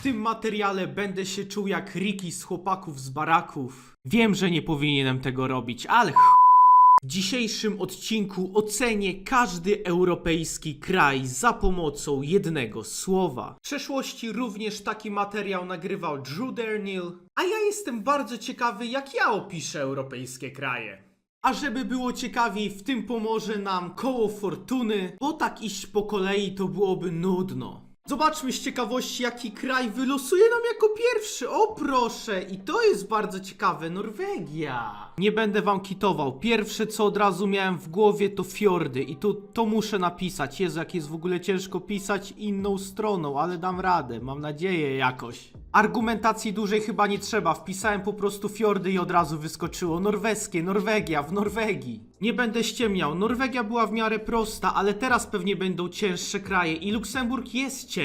W tym materiale będę się czuł jak Ricky z chłopaków z baraków. Wiem, że nie powinienem tego robić, ale ch... W dzisiejszym odcinku ocenię każdy europejski kraj za pomocą jednego słowa. W przeszłości również taki materiał nagrywał Drew Dernill, a ja jestem bardzo ciekawy, jak ja opiszę europejskie kraje. A żeby było ciekawiej, w tym pomoże nam koło fortuny, bo tak iść po kolei to byłoby nudno. Zobaczmy z ciekawości, jaki kraj wylosuje nam jako pierwszy. O proszę, i to jest bardzo ciekawe. Norwegia. Nie będę wam kitował. Pierwsze, co od razu miałem w głowie, to fiordy. I to, to muszę napisać. Jezu, jak jest w ogóle ciężko pisać inną stroną, ale dam radę. Mam nadzieję jakoś. Argumentacji dłużej chyba nie trzeba. Wpisałem po prostu fiordy i od razu wyskoczyło. Norweskie, Norwegia, w Norwegii. Nie będę ściemniał. Norwegia była w miarę prosta, ale teraz pewnie będą cięższe kraje i Luksemburg jest cięższy.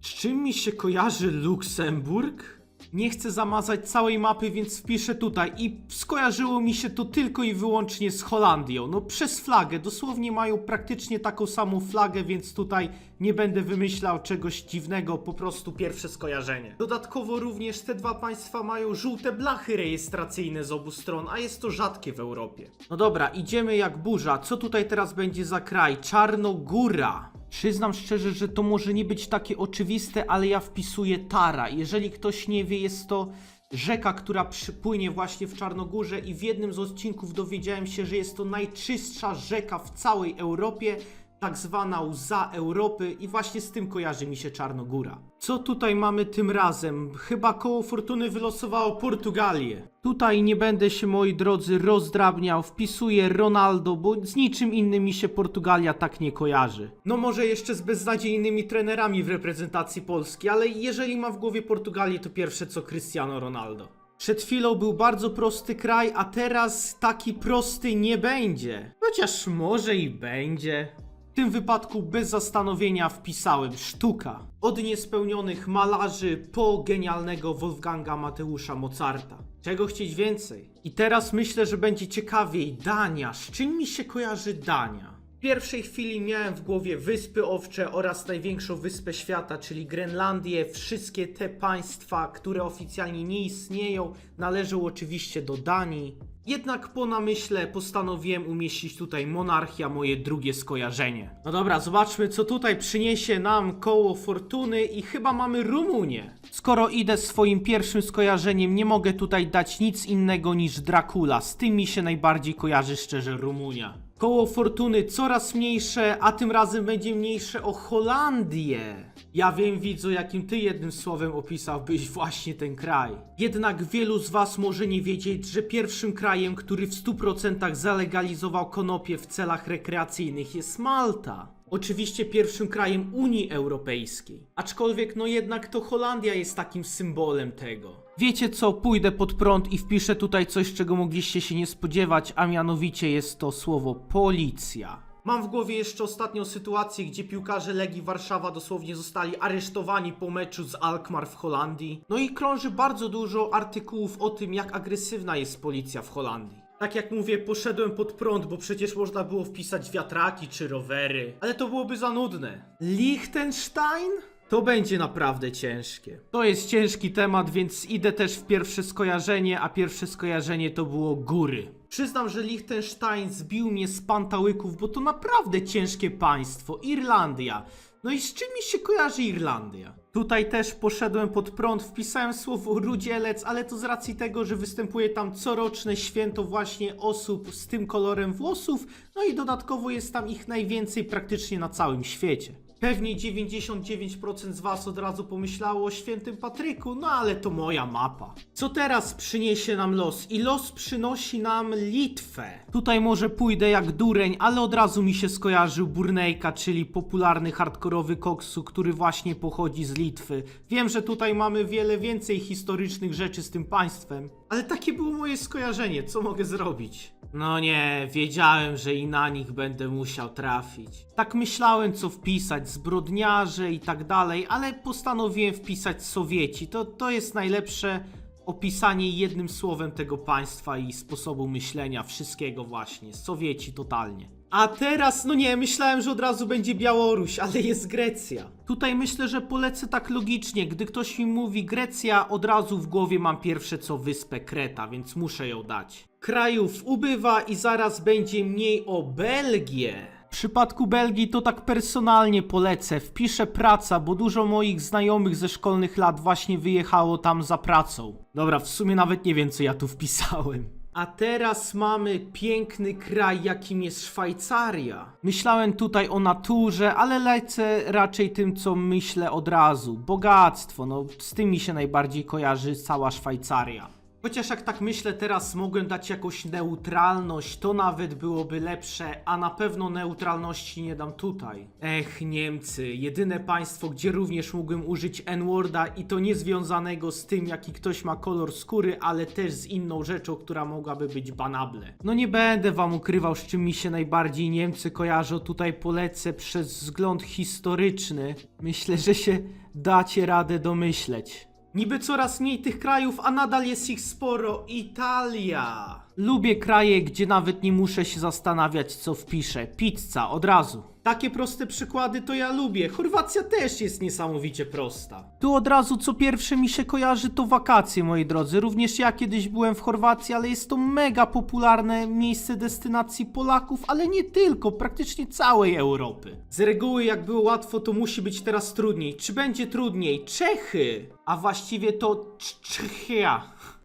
Z czym mi się kojarzy Luksemburg? Nie chcę zamazać całej mapy, więc wpiszę tutaj i skojarzyło mi się to tylko i wyłącznie z Holandią. No przez flagę, dosłownie mają praktycznie taką samą flagę, więc tutaj nie będę wymyślał czegoś dziwnego, po prostu pierwsze skojarzenie. Dodatkowo również te dwa państwa mają żółte blachy rejestracyjne z obu stron, a jest to rzadkie w Europie. No dobra, idziemy jak burza. Co tutaj teraz będzie za kraj? Czarnogóra. Przyznam szczerze, że to może nie być takie oczywiste, ale ja wpisuję Tara. Jeżeli ktoś nie wie, jest to rzeka, która przypłynie właśnie w Czarnogórze i w jednym z odcinków dowiedziałem się, że jest to najczystsza rzeka w całej Europie, tak zwana łza Europy i właśnie z tym kojarzy mi się Czarnogóra. Co tutaj mamy tym razem? Chyba koło fortuny wylosowało Portugalię. Tutaj nie będę się, moi drodzy, rozdrabniał. Wpisuję Ronaldo, bo z niczym innym mi się Portugalia tak nie kojarzy. No może jeszcze z beznadziejnymi trenerami w reprezentacji Polski, ale jeżeli ma w głowie Portugalię, to pierwsze co Cristiano Ronaldo. Przed chwilą był bardzo prosty kraj, a teraz taki prosty nie będzie. Chociaż może i będzie. W tym wypadku bez zastanowienia wpisałem sztuka. Od niespełnionych malarzy po genialnego Wolfganga Mateusza Mozarta. Czego chcieć więcej? I teraz myślę, że będzie ciekawiej. Dania. Z czym mi się kojarzy Dania? W pierwszej chwili miałem w głowie Wyspy Owcze oraz największą wyspę świata, czyli Grenlandię. Wszystkie te państwa, które oficjalnie nie istnieją, należą oczywiście do Danii. Jednak po namyśle postanowiłem umieścić tutaj monarchia, moje drugie skojarzenie. No dobra, zobaczmy co tutaj przyniesie nam koło fortuny i chyba mamy Rumunię. Skoro idę swoim pierwszym skojarzeniem, nie mogę tutaj dać nic innego niż Dracula. Z tym mi się najbardziej kojarzy szczerze Rumunia. Koło fortuny coraz mniejsze, a tym razem będzie mniejsze o Holandię. Ja wiem, widzu, jakim ty jednym słowem opisałbyś właśnie ten kraj. Jednak wielu z was może nie wiedzieć, że pierwszym krajem, który w 100% zalegalizował konopie w celach rekreacyjnych jest Malta. Oczywiście pierwszym krajem Unii Europejskiej. Aczkolwiek no jednak to Holandia jest takim symbolem tego. Wiecie co, pójdę pod prąd i wpiszę tutaj coś, czego mogliście się nie spodziewać, a mianowicie jest to słowo policja. Mam w głowie jeszcze ostatnią sytuację, gdzie piłkarze Legii Warszawa dosłownie zostali aresztowani po meczu z Alkmaar w Holandii. No i krąży bardzo dużo artykułów o tym, jak agresywna jest policja w Holandii. Tak jak mówię, poszedłem pod prąd, bo przecież można było wpisać wiatraki czy rowery, ale to byłoby za nudne. Liechtenstein? To będzie naprawdę ciężkie. To jest ciężki temat, więc idę też w pierwsze skojarzenie, a pierwsze skojarzenie to było góry. Przyznam, że Liechtenstein zbił mnie z pantałyków, bo to naprawdę ciężkie państwo. Irlandia. No i z czym mi się kojarzy Irlandia? Tutaj też poszedłem pod prąd, wpisałem słowo rudzielec, ale to z racji tego, że występuje tam coroczne święto właśnie osób z tym kolorem włosów, no i dodatkowo jest tam ich najwięcej praktycznie na całym świecie. Pewnie 99% z Was od razu pomyślało o świętym Patryku, no ale to moja mapa. Co teraz przyniesie nam los? I los przynosi nam Litwę. Tutaj może pójdę jak dureń, ale od razu mi się skojarzył Burnejka, czyli popularny hardkorowy koksu, który właśnie pochodzi z Litwy. Wiem, że tutaj mamy wiele więcej historycznych rzeczy z tym państwem, ale takie było moje skojarzenie, co mogę zrobić? No nie, wiedziałem, że i na nich będę musiał trafić. Tak myślałem, co wpisać, zbrodniarze i tak dalej, ale postanowiłem wpisać Sowieci. To, to jest najlepsze opisanie jednym słowem tego państwa i sposobu myślenia, wszystkiego właśnie. Sowieci totalnie. A teraz, no nie, myślałem, że od razu będzie Białoruś, ale jest Grecja. Tutaj myślę, że polecę tak logicznie. Gdy ktoś mi mówi Grecja, od razu w głowie mam pierwsze co wyspę Kreta, więc muszę ją dać. Krajów ubywa i zaraz będzie mniej o Belgię. W przypadku Belgii to tak personalnie polecę. Wpiszę praca, bo dużo moich znajomych ze szkolnych lat właśnie wyjechało tam za pracą. Dobra, w sumie nawet nie wiem co ja tu wpisałem. A teraz mamy piękny kraj, jakim jest Szwajcaria. Myślałem tutaj o naturze, ale lecę raczej tym, co myślę od razu. Bogactwo, no z tym mi się najbardziej kojarzy cała Szwajcaria. Chociaż jak tak myślę teraz mogłem dać jakąś neutralność, to nawet byłoby lepsze, a na pewno neutralności nie dam tutaj. Ech, Niemcy, jedyne państwo, gdzie również mógłbym użyć N-worda i to nie związanego z tym, jaki ktoś ma kolor skóry, ale też z inną rzeczą, która mogłaby być banable. No nie będę wam ukrywał, z czym mi się najbardziej Niemcy kojarzą, tutaj polecę przez wzgląd historyczny. Myślę, że się dacie radę domyśleć. Niby coraz mniej tych krajów, a nadal jest ich sporo. Italia. Lubię kraje, gdzie nawet nie muszę się zastanawiać, co wpiszę. Pizza, od razu. Takie proste przykłady to ja lubię. Chorwacja też jest niesamowicie prosta. Tu od razu co pierwsze mi się kojarzy to wakacje, moi drodzy. Również ja kiedyś byłem w Chorwacji, ale jest to mega popularne miejsce destynacji Polaków, ale nie tylko, praktycznie całej Europy. Z reguły jak było łatwo, to musi być teraz trudniej. Czy będzie trudniej? Czechy! A właściwie to Cz- Czechia.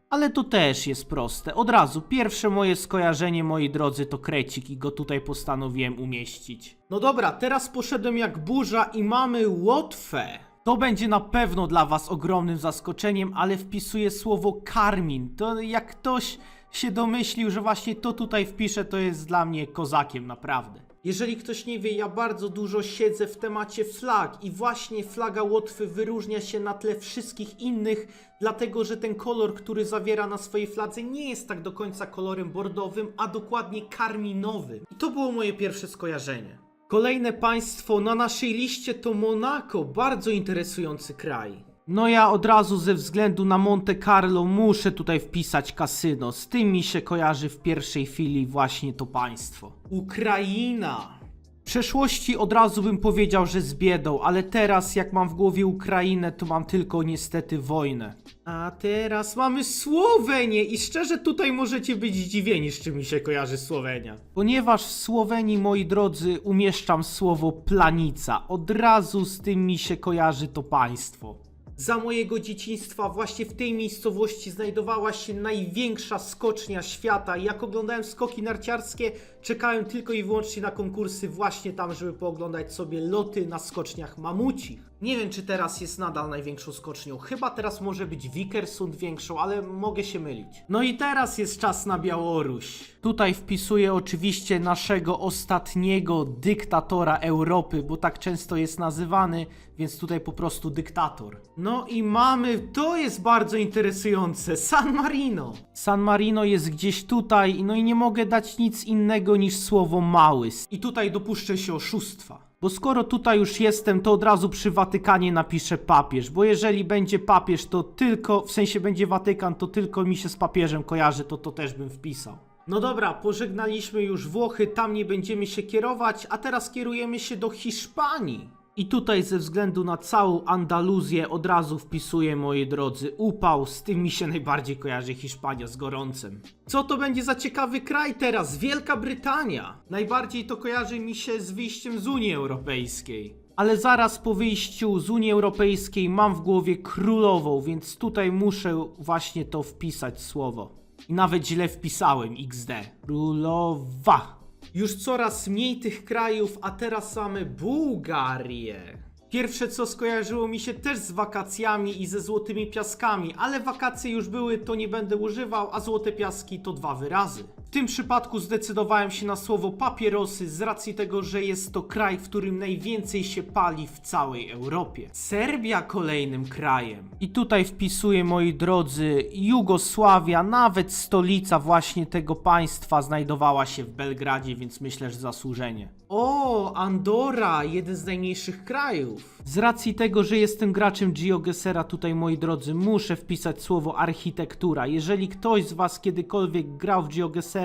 Ale to też jest proste. Od razu, pierwsze moje skojarzenie, moi drodzy, to krecik i go tutaj postanowiłem umieścić. No dobra, teraz poszedłem jak burza i mamy Łotwę. To będzie na pewno dla was ogromnym zaskoczeniem, ale wpisuję słowo karmin. To jak ktoś się domyślił, że właśnie to tutaj wpiszę, to jest dla mnie kozakiem, naprawdę. Jeżeli ktoś nie wie, ja bardzo dużo siedzę w temacie flag i właśnie flaga Łotwy wyróżnia się na tle wszystkich innych, dlatego że ten kolor, który zawiera na swojej fladze nie jest tak do końca kolorem bordowym, a dokładnie karminowym. I to było moje pierwsze skojarzenie. Kolejne państwo na naszej liście to Monako, bardzo interesujący kraj. No ja od razu ze względu na Monte Carlo muszę tutaj wpisać kasyno. Z tym mi się kojarzy w pierwszej chwili właśnie to państwo. Ukraina. W przeszłości od razu bym powiedział, że z biedą, ale teraz jak mam w głowie Ukrainę, to mam tylko niestety wojnę. A teraz mamy Słowenię i szczerze tutaj możecie być zdziwieni, z czym mi się kojarzy Słowenia. Ponieważ w Słowenii, moi drodzy, umieszczam słowo planica. Od razu z tym mi się kojarzy to państwo. Za mojego dzieciństwa właśnie w tej miejscowości znajdowała się największa skocznia świata. Jak oglądałem skoki narciarskie, czekałem tylko i wyłącznie na konkursy właśnie tam, żeby pooglądać sobie loty na skoczniach mamucich. Nie wiem, czy teraz jest nadal największą skocznią. Chyba teraz może być Vikersund większą, ale mogę się mylić. No i teraz jest czas na Białoruś. Tutaj wpisuję oczywiście naszego ostatniego dyktatora Europy, bo tak często jest nazywany, więc tutaj po prostu dyktator. No i mamy, to jest bardzo interesujące, San Marino. San Marino jest gdzieś tutaj, no i nie mogę dać nic innego niż słowo mały. I tutaj dopuszczę się oszustwa. Bo skoro tutaj już jestem, to od razu przy Watykanie napiszę papież, bo jeżeli będzie papież, to tylko, w sensie będzie Watykan, to tylko mi się z papieżem kojarzy, to to też bym wpisał. No dobra, pożegnaliśmy już Włochy, tam nie będziemy się kierować, a teraz kierujemy się do Hiszpanii. I tutaj ze względu na całą Andaluzję od razu wpisuję, moi drodzy, upał, z tym mi się najbardziej kojarzy Hiszpania z gorącem. Co to będzie za ciekawy kraj teraz? Wielka Brytania! Najbardziej to kojarzy mi się z wyjściem z Unii Europejskiej. Ale zaraz po wyjściu z Unii Europejskiej mam w głowie królową, więc tutaj muszę właśnie to wpisać słowo. I nawet źle wpisałem XD. Królowa. Już coraz mniej tych krajów, a teraz mamy Bułgarię. Pierwsze co skojarzyło mi się też z wakacjami i ze złotymi piaskami, ale wakacje już były, to nie będę używał, a złote piaski to dwa wyrazy. W tym przypadku zdecydowałem się na słowo papierosy z racji tego, że jest to kraj, w którym najwięcej się pali w całej Europie. Serbia kolejnym krajem. I tutaj wpisuję, moi drodzy, Jugosławia, nawet stolica właśnie tego państwa znajdowała się w Belgradzie, więc myślę, że zasłużenie. O, Andora, jeden z najmniejszych krajów. Z racji tego, że jestem graczem GeoGesera, tutaj moi drodzy, muszę wpisać słowo architektura. Jeżeli ktoś z was kiedykolwiek grał w GeoGesera,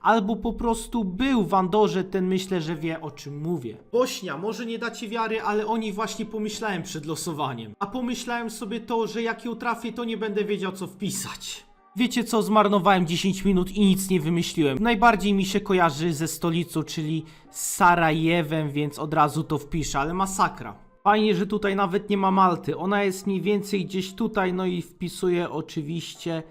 albo po prostu był w Andorze, ten myślę, że wie o czym mówię. Bośnia, może nie dacie wiary, ale o niej właśnie pomyślałem przed losowaniem. A pomyślałem sobie to, że jak ją trafię, to nie będę wiedział co wpisać. Wiecie co, zmarnowałem 10 minut i nic nie wymyśliłem. Najbardziej mi się kojarzy ze stolicą, czyli z Sarajewem, więc od razu to wpiszę, ale masakra. Fajnie, że tutaj nawet nie ma Malty. Ona jest mniej więcej gdzieś tutaj, no i wpisuję oczywiście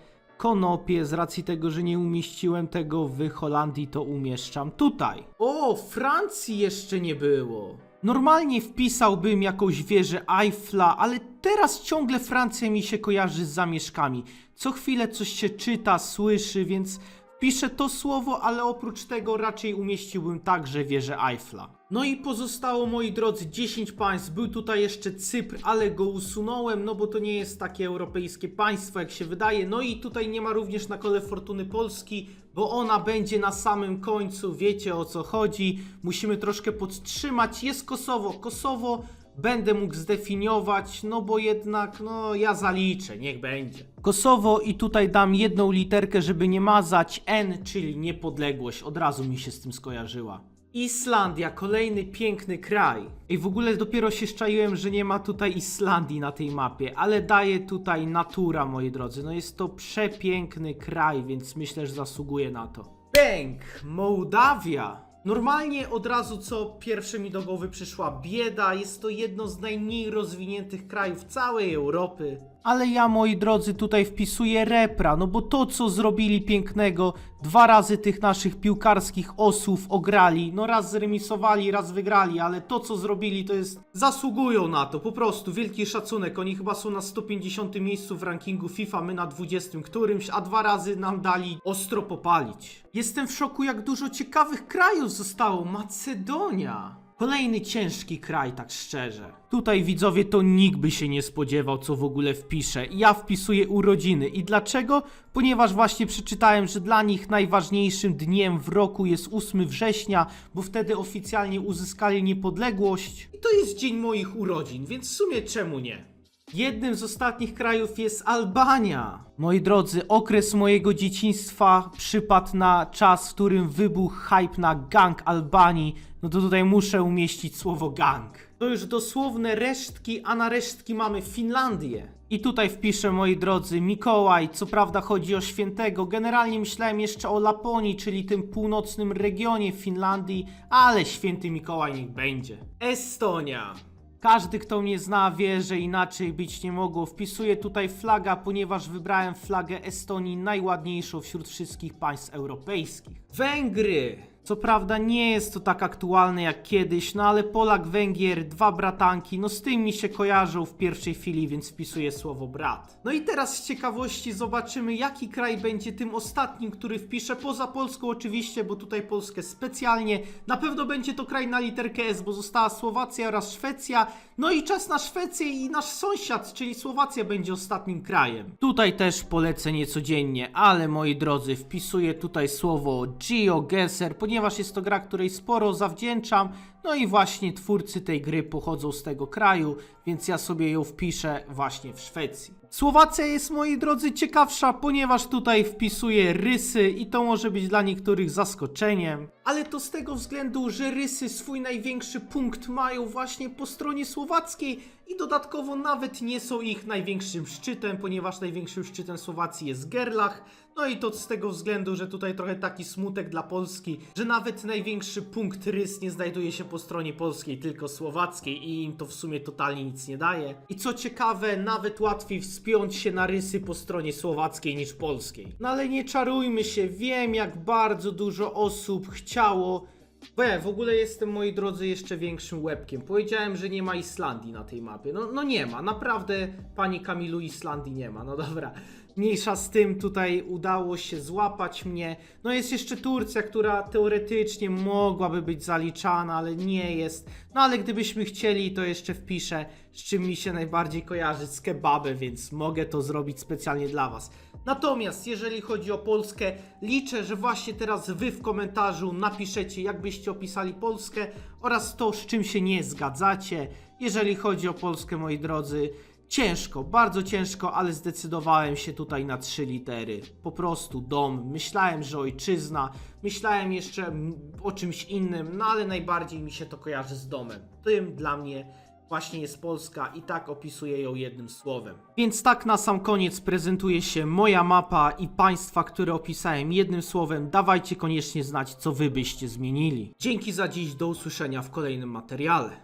konopie. Z racji tego, że nie umieściłem tego w Holandii, to umieszczam tutaj. O, Francji jeszcze nie było. Normalnie wpisałbym jakąś wieżę Eiffla, ale teraz ciągle Francja mi się kojarzy z zamieszkami. Co chwilę coś się czyta, słyszy, więc wpiszę to słowo, ale oprócz tego raczej umieściłbym także wieżę Eiffla. No i pozostało, moi drodzy, 10 państw. Był tutaj jeszcze Cypr, ale go usunąłem, no bo to nie jest takie europejskie państwo, jak się wydaje. No i tutaj nie ma również na kole fortuny Polski, bo ona będzie na samym końcu. Wiecie o co chodzi. Musimy troszkę podtrzymać. Jest Kosowo. Kosowo będę mógł zdefiniować, no bo jednak, no ja zaliczę, niech będzie. Kosowo i tutaj dam jedną literkę, żeby nie mazać N, czyli niepodległość. Od razu mi się z tym skojarzyła. Islandia, kolejny piękny kraj. I w ogóle dopiero się szczaiłem, że nie ma tutaj Islandii na tej mapie, ale daje tutaj natura, moi drodzy. No jest to przepiękny kraj, więc myślę, że zasługuje na to. Bęk, Mołdawia. Normalnie od razu co pierwsze mi do głowy przyszła bieda, jest to jedno z najmniej rozwiniętych krajów całej Europy. Ale ja, moi drodzy, tutaj wpisuję repra, no bo to, co zrobili pięknego, dwa razy tych naszych piłkarskich osłów ograli, no raz zremisowali, raz wygrali, ale to, co zrobili, to jest... Zasługują na to, po prostu, wielki szacunek, oni chyba są na 150 miejscu w rankingu FIFA, my na 20 którymś, a dwa razy nam dali ostro popalić. Jestem w szoku, jak dużo ciekawych krajów zostało, Macedonia. Kolejny ciężki kraj, tak szczerze. Tutaj widzowie to nikt by się nie spodziewał, co w ogóle wpiszę. Ja wpisuję urodziny. I dlaczego? Ponieważ właśnie przeczytałem, że dla nich najważniejszym dniem w roku jest 8 września, bo wtedy oficjalnie uzyskali niepodległość. I to jest dzień moich urodzin, więc w sumie czemu nie? Jednym z ostatnich krajów jest Albania. Moi drodzy, okres mojego dzieciństwa przypadł na czas, w którym wybuchł hype na gang Albanii. No to tutaj muszę umieścić słowo gang. To już dosłowne resztki, a na resztki mamy Finlandię. I tutaj wpiszę, moi drodzy, Mikołaj. Co prawda chodzi o świętego. Generalnie myślałem jeszcze o Laponii, czyli tym północnym regionie Finlandii, ale święty Mikołaj niech będzie. Estonia. Każdy, kto mnie zna, wie, że inaczej być nie mogło. Wpisuję tutaj flaga, ponieważ wybrałem flagę Estonii najładniejszą wśród wszystkich państw europejskich. Węgry! Co prawda nie jest to tak aktualne jak kiedyś, no ale Polak, Węgier, dwa bratanki, no z tym mi się kojarzą w pierwszej chwili, więc wpisuję słowo brat. No i teraz z ciekawości zobaczymy, jaki kraj będzie tym ostatnim, który wpiszę, poza Polską oczywiście, bo tutaj Polskę specjalnie. Na pewno będzie to kraj na literkę S, bo została Słowacja oraz Szwecja. No i czas na Szwecję i nasz sąsiad, czyli Słowacja będzie ostatnim krajem. Tutaj też polecę niecodziennie, ale moi drodzy, wpisuję tutaj słowo GeoGuessr, ponieważ jest to gra, której sporo zawdzięczam. No i właśnie twórcy tej gry pochodzą z tego kraju, więc ja sobie ją wpiszę właśnie w Szwecji. Słowacja jest, moi drodzy, ciekawsza, ponieważ tutaj wpisuję rysy i to może być dla niektórych zaskoczeniem. Ale to z tego względu, że rysy swój największy punkt mają właśnie po stronie słowackiej i dodatkowo nawet nie są ich największym szczytem, ponieważ największym szczytem Słowacji jest Gerlach. No i to z tego względu, że tutaj trochę taki smutek dla Polski, że nawet największy punkt rys nie znajduje się po stronie polskiej, tylko słowackiej i im to w sumie totalnie nic nie daje. I co ciekawe, nawet łatwiej wspiąć się na rysy po stronie słowackiej niż polskiej. No ale nie czarujmy się, wiem jak bardzo dużo osób chciało ja w ogóle jestem, moi drodzy, jeszcze większym łebkiem. Powiedziałem, że nie ma Islandii na tej mapie. No, no nie ma, naprawdę, panie Kamilu, Islandii nie ma. No dobra, mniejsza z tym, tutaj udało się złapać mnie. No jest jeszcze Turcja, która teoretycznie mogłaby być zaliczana, ale nie jest. No ale gdybyśmy chcieli, to jeszcze wpiszę, z czym mi się najbardziej kojarzy, z kebabem, więc mogę to zrobić specjalnie dla was. Natomiast jeżeli chodzi o Polskę, liczę, że właśnie teraz wy w komentarzu napiszecie, jak byście opisali Polskę oraz to, z czym się nie zgadzacie. Jeżeli chodzi o Polskę, moi drodzy, Ciężko, bardzo ciężko, ale zdecydowałem się tutaj na trzy litery. Po prostu dom. Myślałem, że ojczyzna, myślałem jeszcze o czymś innym, no ale najbardziej mi się to kojarzy z domem. Tym dla mnie właśnie jest Polska i tak opisuję ją jednym słowem. Więc tak na sam koniec prezentuje się moja mapa i państwa, które opisałem jednym słowem. Dawajcie koniecznie znać, co wy byście zmienili. Dzięki za dziś, do usłyszenia w kolejnym materiale.